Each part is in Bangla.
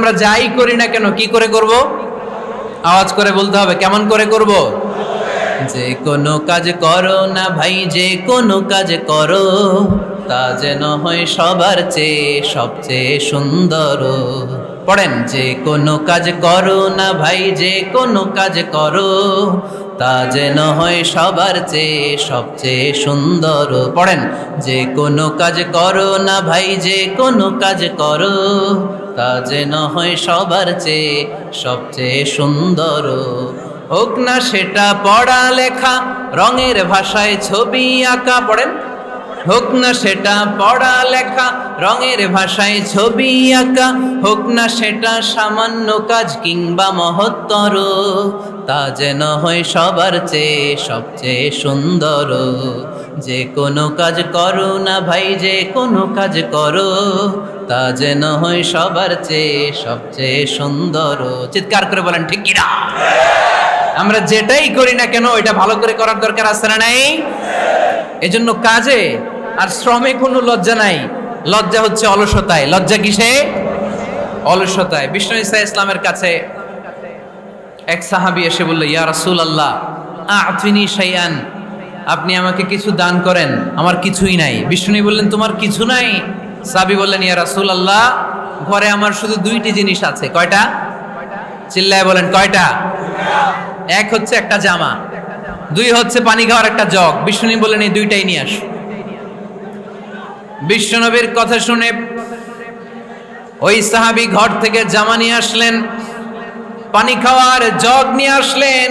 আমরা যাই করি না কেন? কি করে করব? আওয়াজ করে বলতে হবে, কেমন করে করব? যে কোনো কাজ করো না ভাই, যে কোনো কাজ করো, তা যেন হয় সবার চেয়ে সবচেয়ে সুন্দর। পড়েন, যে কোনো কাজ করো না ভাই, যে কোনো কাজ করো, তা যেন হয় সবার চেয়ে সবচেয়ে সুন্দর। পড়েন, যে কোনো কাজ করো না ভাই, যে কোনো কাজ করো তা যেন হয় সবার চেয়ে সবচেয়ে সুন্দর। হোক না সেটা পড়া লেখা রঙের ভাষায় ছবি আঁকা, পড়েন? হোক না সেটা পড়া লেখা রঙের ভাষায় ছবি আঁকা, হোক না সেটা সামান্য কাজ কিংবা মহত্তর, তা যেন হয় সবার চেয়ে সবচেয়ে সুন্দর। যে কোনো কাজ করো না ভাই, যে কোনো কাজ করো, তা যেন হয় সবার চেয়ে সবচেয়ে সুন্দর চিৎকার করে বলেন, ঠিক কিনা? আমরা যেটাই করি না কেন, ওইটা ভালো করে করার দরকার আছে না নাই? এজন্য কাজে আর শ্রমে কোনো লজ্জা নাই। লজ্জা হচ্ছে অলসতায়। লজ্জা কিসে? অলসতায়। বিষ্ণু ইসা ইসলামের কাছে এক সাহাবি এসে বলল, ইয়া রাসূল আল্লাহ আতিনি শাইআন। আপনি আমাকে কিছু দান করেন, আমার কিছুই নাই। বিষ্ণু বললেন, তোমার কিছু নাই? সাবি বললেন, ইয়া রাসূল আল্লাহ ঘরে আমার শুধু দুইটি জিনিস আছে, কয়টা? চিল্লায় বলেন, কয়টা? এক হচ্ছে একটা জামা, দুই হচ্ছে পানি খাওয়ার একটা জগ। বিষ্ণু বললেন, এই দুইটাই নিয়ে আস। বিশ্বনবীর কথা শুনে ওই সাহাবি ঘর থেকে জামা নিয়ে আসলেন, পানি খাওয়ার জগ নিয়ে আসলেন।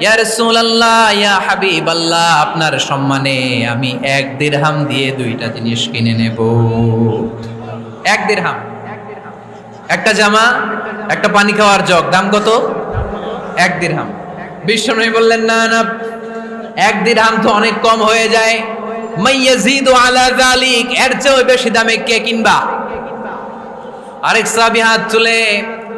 ইয়া আপনার সম্মানে আমি এক দিরহাম দিয়ে দুইটা জিনিস কিনে নেব। এক দিরহাম। একটা জামা, একটা পানি খাওয়ার জগ, দাম কত? এক দিরহাম। বিশ্বনবী বললেন, না না, এক দিরহাম তো অনেক কম হয়ে যায়। আলা এর চেয়ে বেশি দামে কে কিনবা? আরেক সাহাবী হাত তুলে